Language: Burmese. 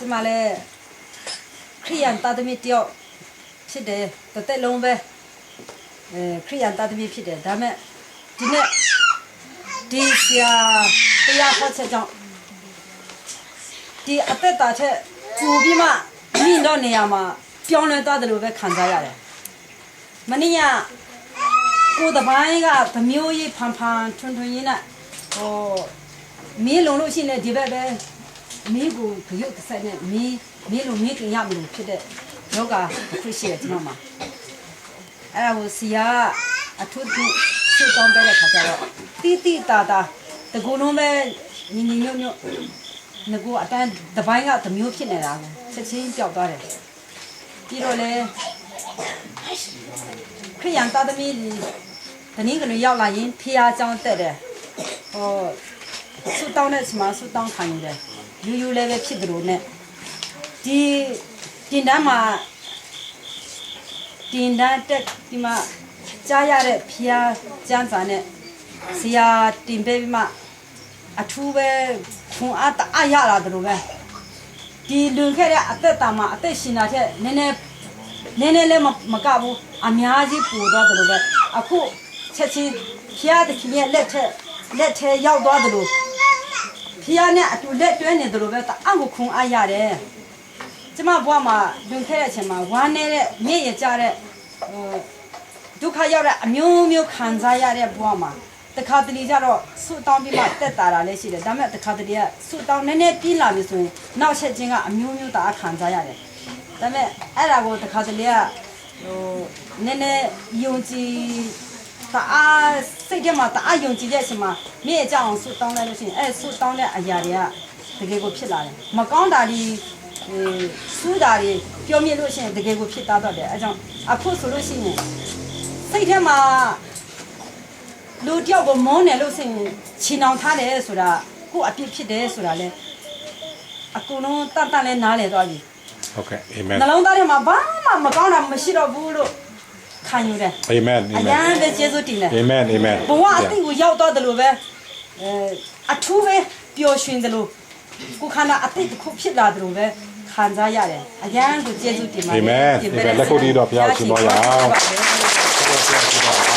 ကျမလည်းခရိယန်တာသမီတယောက်ဖြစ်တယ်တစ်သက်လုံးပဲအဲခရိယန်တာသမီဖြစ်တယ်ဒါပေမဲ့ဒီနေ့ဒီဆရာတရားဟောချက်ကြောင့်ဒီအသက်တာချက်ပူပြီးမှမိတော့နေရာမှာပြောင်းလဲသွားတယ်လို့ပဲခံစားရတယ်မနေ့ကကိုယ်တပိုင်းကသမျိုးကြီးဖန်ဖန်ထွန်းထွန်းကြီးနဲ့ဟိုမင်းလုံလို့ရှိနေဒီဘက်ပဲ မင်းကိုဂရုတစိုက်နဲ့မင်းမင်းလိုမင်းကင်ရမလို့ဖြစ်တဲ့ယောဂခရစ်ရှိရကျွန်တော်မှာအဲ့ဒါကိုဆရာအထုထုစေတောင်းပေးတဲ့ခါကျတော့တိတိတာတာတကူလုံးပဲညီညီညွတ်ညွတ်ငကူအတန်းတပိုင်းကသမျိုးဖြစ်နေတာကိုချက်ချင်းပျောက်သွားတယ်ပြီးတော့လဲခရိယံသားသမီးဒီတနည်းကလေးရောက်လာရင်ဖះအကြောင်းတက်တယ်ဟောဆူတောင်းတဲ့ချိန်မှာဆူတောင်းခံနေတယ် ယူယူလည်းပဲဖြစ်တယ်လို့ ਨੇ ဒီတင်တန်းမှာတင်တန်းတက်ဒီမှာကြားရတဲ့ဖျားကျန်းစာနဲ့ဆရာတင်ပေးပြီးမှအထူးပဲခွန်အားတအားရလာတယ်လို့ပဲဒီလွန်ခဲ့တဲ့အသက်တာမှာအသက်ရှင်တာတဲ့နည်းနည်းနည်းနည်းလည်းမမကဘူးအများကြီးပူသွားတယ်လို့ပဲအခုချက်ချင်းဖျားတခင်ရဲ့လက်ထက်လက်ထဲရောက်သွားတယ်လို့ ဖီးယားနဲ့အတူလက်တွဲနေတယ်လို့ပဲတအံ့ကိုခုံအားရတယ်ကျမဘွားမှာလွန်ခဲ့တဲ့အချိန်မှာဝမ်းနေတဲ့မြင့်ရကြတဲ့ဟိုဒုက္ခရောက်တဲ့အမျိုးမျိုးခံစားရတဲ့ဘွားမှာတခါတလေကျတော့ဆုတောင်းပြီးမှတက်တာတာလည်းရှိတယ်ဒါပေမဲ့တခါတလေကဆုတောင်းနည်းနည်းပြီးလာပြီဆိုရင်နောက်ချက်ချင်းကအမျိုးမျိုးတအားခံစားရတယ်ဒါပေမဲ့အဲ့ဒါကိုတခါတလေကဟိုနည်းနည်းယုံကြည် တအားစိတ်ထဲမှာတအားယုံကြည်တဲ့အချိန်မှာမြင့်အကြောင်းဆုတောင်းလိုက်လို့ရှိရင်အဲ့ဆုတောင်းတဲ့အရာတွေကတကယ်ကိုဖြစ်လာတယ်မကောင်းတာဒီဟိုစူးတာတွေပြောမြင်လို့ရှိရင်တကယ်ကိုဖြစ်သားတော့တယ်အဲကြောင့်အခုဆိုလို့ရှိရင်စိတ်ထဲမှာလူတယောက်ကိုမုန်းတယ်လို့ဆိုရင်ချီနှောင်ထားတယ်ဆိုတာကိုယ့်အပြစ်ဖြစ်တယ်ဆိုတာလဲအကုန်လုံးတတ်တတ်လဲနားလေသွားပြီဟုတ်ကဲ့အာမင်နှလုံးသားထဲမှာဘာမှမကောင်းတာမရှိတော့ဘူးလို့ ခံယူတယ်အာမင်အာအမင်ရန်ပဲကျေးဇူးတင်တယ်အာမင်အာမင်ဘဝအသိကိုရောက်တော့တယ်လို့ပဲအဲအထူးပဲပျော်ရွှင်တယ်လို့ကိုယ်ခန္ဓာအသိတစ်ခုဖြစ်လာတယ်လို့ပဲခံစားရတယ်အရန်ကိုကျေးဇူးတင်ပါတယ်အာမင်အာမင်လက်ခုပ်တီးတော့ဘုရားရှင်တော်ရအောင်ပါ